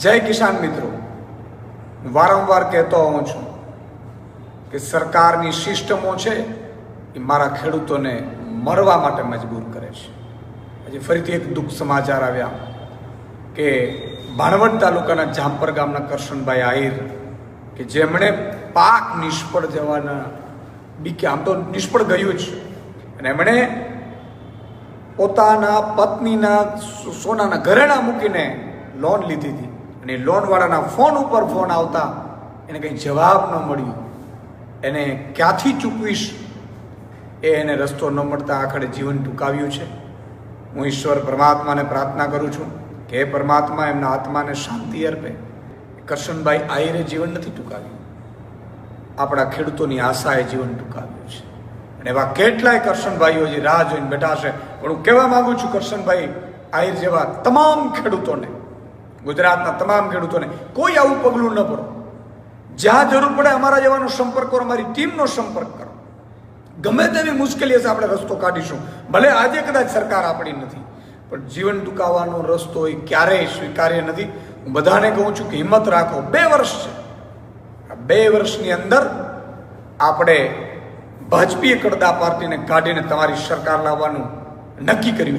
જય કિસાન મિત્રો. વારંવાર કહેતો હોઉં છું કે સરકારની સિસ્ટમો છે એ મારા ખેડૂતોને મરવા માટે મજબૂર કરે છે. આજે ફરીથી એક દુઃખ સમાચાર આવ્યા કે ભાણવડ તાલુકાના જામપર ગામના કરશનભાઈ આહિર કે જેમણે પાક નિષ્ફળ જવાના બીકે આમ તો નિષ્ફળ ગયું જ. અને એમણે પોતાના પત્નીના સોનાના ઘરેણા મૂકીને લોન લીધી હતી. અને લોનવાળાના ફોન ઉપર ફોન આવતા એને કંઈ જવાબ ન મળ્યો. એને ક્યાંથી ચૂકવીશ? એ એને રસ્તો ન મળતા આખરે જીવન ટૂંકાવ્યું છે. હું ઈશ્વર પરમાત્માને પ્રાર્થના કરું છું કે પરમાત્મા, એમના આત્માને શાંતિ અર્પે. કરશનભાઈ આહિરે જીવન નથી ટૂંકાવ્યું. આપણા ખેડૂતોની આશાએ જીવન ટૂંકાવ્યું છે. અને એવા કેટલાય કરશનભાઈઓ જે રાહ જોઈને બેઠા છે, પણ હું કહેવા માગું છું કરશનભાઈ આહિર જેવા તમામ ખેડૂતોને ગુજરાતના તમામ ખેડૂતોને કોઈ આવું પગલું ન ભરો જ્યાં જરૂર પડે અમારા જેવાનો સંપર્ક કરો, અમારી ટીમનો સંપર્ક કરો. ગમે તેવી મુશ્કેલી હશે આપણે રસ્તો કાઢીશું. ભલે આજે કદાચ સરકાર આપણી નથી, પણ જીવન ટૂંકાવાનો રસ્તો એ ક્યારેય સ્વીકાર્ય નથી. હું બધાને કહું છું કે હિંમત રાખો. બે વર્ષ છે. આ બે વર્ષની અંદર આપણે ભાજપીય કડદા પાર્ટીને કાઢીને તમારી સરકાર લાવવાનું નક્કી કર્યું છે.